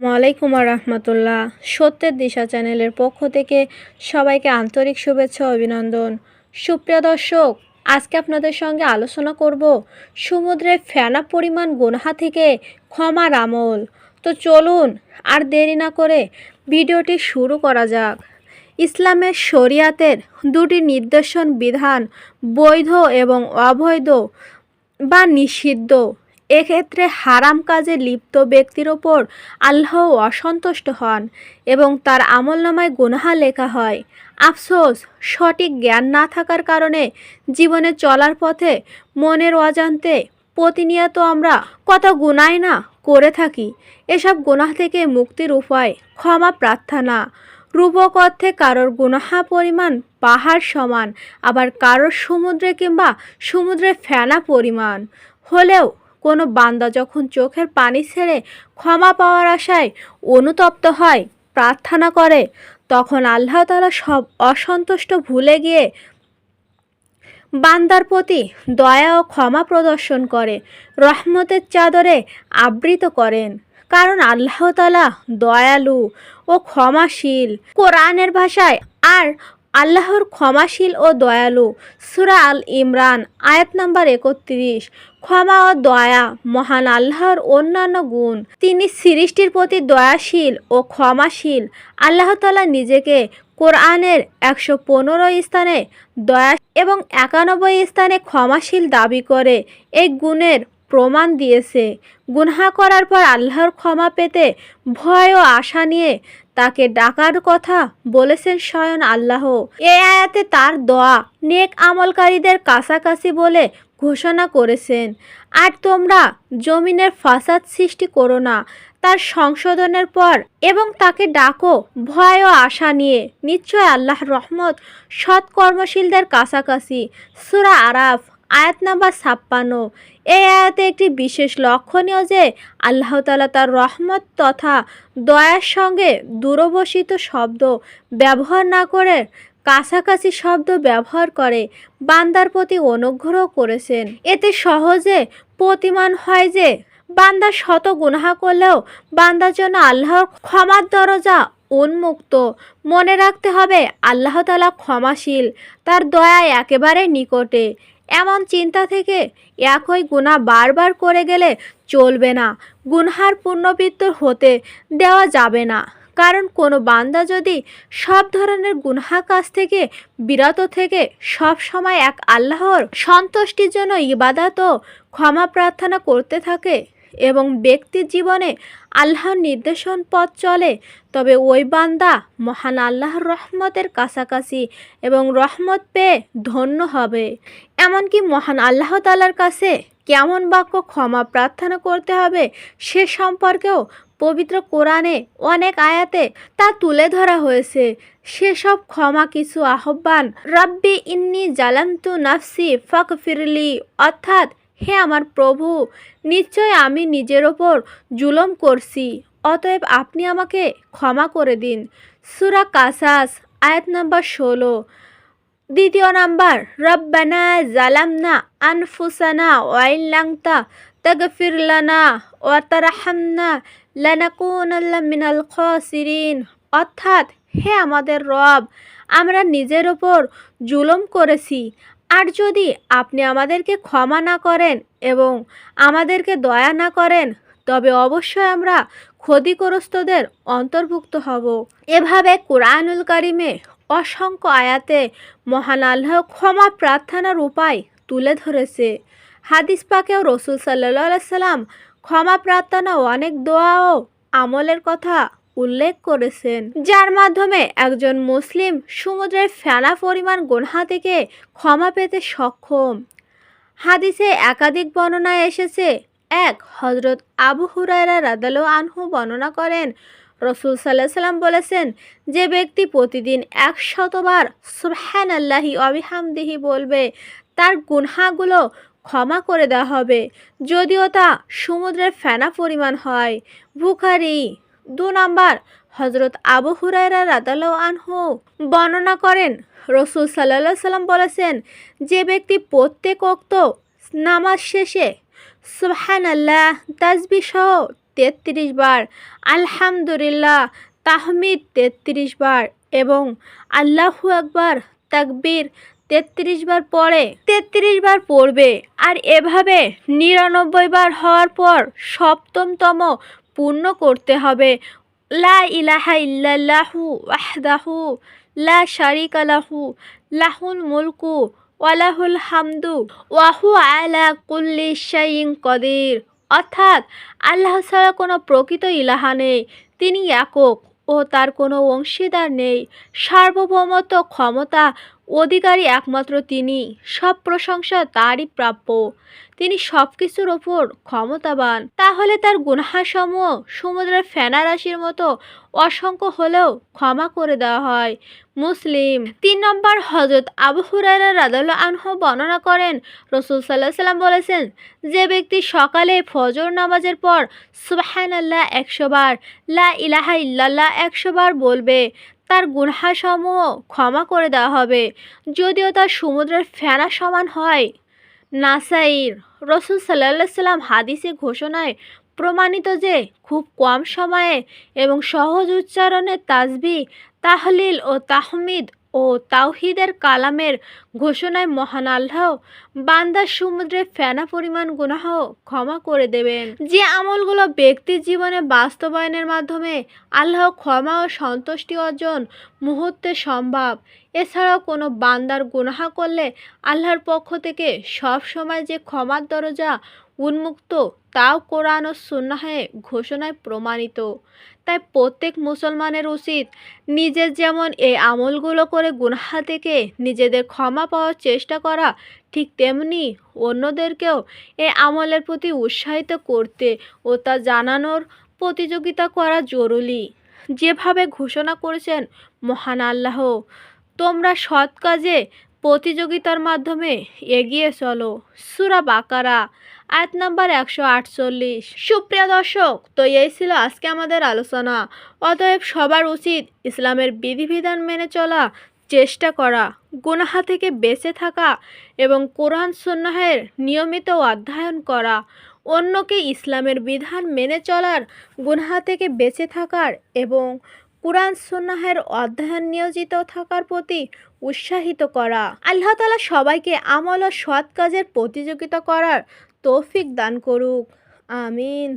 ওয়ালাইকুম রহমতুল্লাহ সত্যের দিশা চ্যানেলের পক্ষ থেকে সবাইকে আন্তরিক শুভেচ্ছা অভিনন্দন। সুপ্রিয় দর্শক, আজকে আপনাদের সঙ্গে আলোচনা করব সমুদ্রের ফেনা পরিমাণ গুনহা থেকে ক্ষমার আমল। তো চলুন আর দেরি না করে ভিডিওটি শুরু করা যাক। ইসলামের শরিয়াতের দুটি নির্দেশন বিধান বৈধ এবং অবৈধ বা নিষিদ্ধ। এক্ষেত্রে হারাম কাজে লিপ্ত ব্যক্তির ওপর আল্লাহ অসন্তুষ্ট হন এবং তার আমলনামায় গুনহা লেখা হয়। আফসোস, সঠিক জ্ঞান না থাকার কারণে জীবনে চলার পথে মনের অজান্তে প্রতিনিয়ত আমরা কত গুনাই না করে থাকি। এসব গুনাহ থেকে মুক্তির উপায় ক্ষমা প্রার্থনা। রূপক অর্থে কারোর গুনাহা পরিমাণ পাহাড় সমান, আবার কারোর সমুদ্রে কিংবা সমুদ্রে ফেনা পরিমাণ। হলেও কোনো বান্দা যখন চোখের পানি ছেড়ে ক্ষমা পাওয়ার আশায় অনুতপ্ত হয়, প্রার্থনা করে, তখন আল্লাহ তালা সব অসন্তুষ্ট ভুলে গিয়ে বান্দার প্রতি দয়া ও ক্ষমা প্রদর্শন করে, রহমতের চাদরে আবৃত করেন। কারণ আল্লাহ তালা দয়ালু ও ক্ষমাশীল। কোরআনের ভাষায় আর আল্লাহর ক্ষমাশীল ও দয়ালু। সুরা আল ইমরান, আয়াত নাম্বার একত্রিশ। ক্ষমা ও দয়া মহান আল্লাহর অন্যান্য গুণ। তিনি সৃষ্টির প্রতি দয়াশীল ও ক্ষমাশীল। আল্লাহ তালা নিজেকে কোরআনের একশো পনেরো স্থানে দয়া এবং একানব্বই স্থানে ক্ষমাশীল দাবি করে। এই গুণের প্রমাণ দিয়েছে। গুনহা করার পর আল্লাহর ক্ষমা পেতে ভয় ও আশা নিয়ে তাকে ডাকার কথা বলেছেন স্বয়ং আল্লাহ। এ আয়াতে তার দোয়া নেক আমলকারীদের কাছাকাছি বলে ঘোষণা করেছেন। আর তোমরা জমিনের ফাসাদ সৃষ্টি করো না, তার সংশোধনের পর এবং তাকে ডাকো ভয় ও আশা নিয়ে। নিশ্চয় আল্লাহ রহমত সৎ কর্মশীলদের কাছাকাছি। সুরা আরাফ আয়াত নাম্বার ছাপ্পান্ন। এই আয়াতে একটি বিশেষ লক্ষণীয় যে, আল্লাহ তালা তার রহমত তথা দয়ার সঙ্গে দূরবসিত শব্দ ব্যবহার না করে কাছাকাছি শব্দ ব্যবহার করে বান্দার প্রতি অনুগ্রহ করেছেন। এতে সহজে প্রতিমান হয় যে, বান্দা শত গুনাহা করলেও বান্দার জন্য আল্লাহর ক্ষমার দরজা উন্মুক্ত। মনে রাখতে হবে, আল্লাহ তালা ক্ষমাশীল, তার দয়া একেবারে নিকটে। এমন চিন্তা থেকে একই গুণা বারবার করে গেলে চলবে না। গুনহার পূর্ণবৃত্ত হতে দেওয়া যাবে না। কারণ কোনো বান্দা যদি সব ধরনের গুনহা কাজ থেকে বিরত থেকে সব সময় এক আল্লাহর সন্তুষ্টির জন্য ইবাদাত ক্ষমা প্রার্থনা করতে থাকে এবং ব্যক্তির জীবনে আল্লাহর নির্দেশন পথ চলে, তবে ওই বান্দা মহান আল্লাহর রহমতের কাছাকাছি এবং রহমত পেয়ে ধন্য হবে। এমনকি মহান আল্লাহ তালার কাছে কেমন বাক্য ক্ষমা প্রার্থনা করতে হবে, সে সম্পর্কেও পবিত্র কোরআনে অনেক আয়াতে তা তুলে ধরা হয়েছে। সেসব ক্ষমা কিছু আহ্বান, রব্বি ইন্নি জালামতু নাফসি ফক ফিরলি অর্থাৎ হে আমার প্রভু, নিশ্চয় আমি নিজের ওপর জুলম করছি। অতএব আপনি আমাকে ক্ষমা করে দিন। সুরা কাসাস, আয়াত নাম্বার ষোলো। দ্বিতীয় নাম্বার, রব্বানা জালামনা আনফুসানা ওয়াইল্লাংতা তাগফির লানা ওয়াতারাহামনা লানাকুনাল্লা মিনাল খসিরিন। অর্থাৎ হে আমাদের রব, আমরা নিজের ওপর জুলম করেছি। আর যদি আপনি আমাদেরকে ক্ষমা না করেন এবং আমাদেরকে দয়া না করেন, তবে অবশ্যই আমরা ক্ষতিগ্রস্তদের অন্তর্ভুক্ত হব। এভাবে কোরআনুল কারিমে অসংখ্য আয়াতে মহান আল্লাহ ক্ষমা প্রার্থনার উপায় তুলে ধরেছে। হাদিস পাকেও রসুল সাল্লা সাল্লাম ক্ষমা প্রার্থনা অনেক দোয়া ও আমলের কথা উল্লেখ করেছেন। যার মাধ্যমে একজন মুসলিম সমুদ্রের ফেনা পরিমাণ গোনহা থেকে ক্ষমা পেতে সক্ষম। হাদিসে একাধিক বর্ণনায় এসেছে, এক হজরত আবু হুরায়রা রাদালো আনহু বর্ণনা করেন, রসুল সাল্লাহ সাল্লাম বলেছেন, যে ব্যক্তি প্রতিদিন এক শতবার সুবহান আল্লাহি অবিহামদিহি বলবে, তার গুনহাগুলো ক্ষমা করে দেওয়া হবে। যদিও তা সমুদ্রের ফেনা পরিমাণ হয়। বুখারি দু নম্বর হজরত আবু হুরায়রা রাদাল্লাহ আনহু বর্ণনা করেন, রসুল সাল্লা সাল্লাম বলেছেন, যে ব্যক্তি প্রত্যেক অক্ত নামাজ শেষে সুবহান আল্লাহ তাজবি সহ তেত্রিশ বার, আলহামদুলিল্লাহ, তাহমিদ তেত্রিশ বার এবং আল্লাহু আকবার, তাকবীর তেত্রিশ বার পরে তেত্রিশ বার পড়বে, আর এভাবে নিরানব্বই বার হওয়ার পর সপ্তমতম পূর্ণ করতে হবে। লা ইলাহা ইল্লাল্লাহু ওয়াহদাহু লা শারিকা লাহু, লাহুল মুলকু ওয়ালাহুল হামদু ওয়াহু আলা কুল্লি শাইইন কদির। অর্থাৎ আল্লাহ ছাড়া কোনো প্রকৃত ইলাহা নেই, তিনি একক ও তার কোনো অংশীদার নেই। সার্বভৌমত্ব ক্ষমতা অধিকারী একমাত্র তিনি। সব প্রশংসা তারই প্রাপ্য। তিনি সব কিছুর ওপর ক্ষমতাবান। তাহলে তার গুনহাসমূহ সমুদ্রের ফেনা রাশির মতো অসংখ্য হলেও ক্ষমা করে দেওয়া হয়। মুসলিম। তিন নম্বর হজরত আবু হুরারা রাদাল্লা আনহ বর্ণনা করেন, রসুল সাল্লাহ সাল্লাম বলেছেন, যে ব্যক্তি সকালে ফজর নামাজের পর সুবাহান আল্লাহ একশো বার, লা ইলাহা ইল্লাল্লাহ একশো বার বলবে তার গুনহাসমূহ ক্ষমা করে দেওয়া হবে, যদিও তার সমুদ্রের ফেনা সমান হয়। নাসাইর রসুল সাল্লা সাল্লাম হাদিসে ঘোষণায় প্রমাণিত যে খুব কম সময়ে এবং সহজ উচ্চারণে তাজবি তাহলিল ও তাহমিদ ও তাওহিদের কালামের ঘোষণায় মহান আল্লাহ বান্দার সমুদ্রে ফেনা পরিমাণ গুনাহ ক্ষমা করে দেবেন। যে আমলগুলো ব্যক্তির জীবনে বাস্তবায়নের মাধ্যমে আল্লাহ ক্ষমা ও সন্তুষ্টি অর্জন মুহূর্তে সম্ভব, এছাড়াও কোনো বান্দার গুনাহ করলে আল্লাহর পক্ষ থেকে সব সময় যে ক্ষমার দরজা উন্মুক্ত, তাও কোরআন ও সুন্নাহে ঘোষণায় প্রমাণিত। তাই প্রত্যেক মুসলমানের উচিত নিজের যেমন এই আমলগুলো করে গুনহা থেকে নিজেদের ক্ষমা পাওয়ার চেষ্টা করা, ঠিক তেমনি অন্যদেরকেও এই আমলের প্রতি উৎসাহিত করতে ও তা জানানোর প্রতিযোগিতা করা জরুরি। যেভাবে ঘোষণা করেছেন মহান আল্লাহ, তোমরা সৎ কাজে প্রতিযোগিতার মাধ্যমে এগিয়ে চলো। সুরা বাকারা, আয়াত নাম্বার একশো আটচল্লিশ। সুপ্রিয় দর্শক, তো এই ছিল আজকে আমাদের আলোচনা। অতএব সবার উচিত ইসলামের বিধিবিধান মেনে চলা, চেষ্টা করা, গুনাহা থেকে বেঁচে থাকা এবং কোরআন সন্ন্যাহের নিয়মিত অধ্যয়ন করা। অন্যকে ইসলামের বিধান মেনে চলার, গুনাহা থেকে বেঁচে থাকার এবং কোরআন সন্ন্যাহের অধ্যয়ন নিয়োজিত থাকার প্রতি উৎসাহিত করা। আল্লাহ তালা সবাইকে আমল ও সৎ কাজের প্রতিযোগিতা করার তৌফিক দান করুক। আমিন।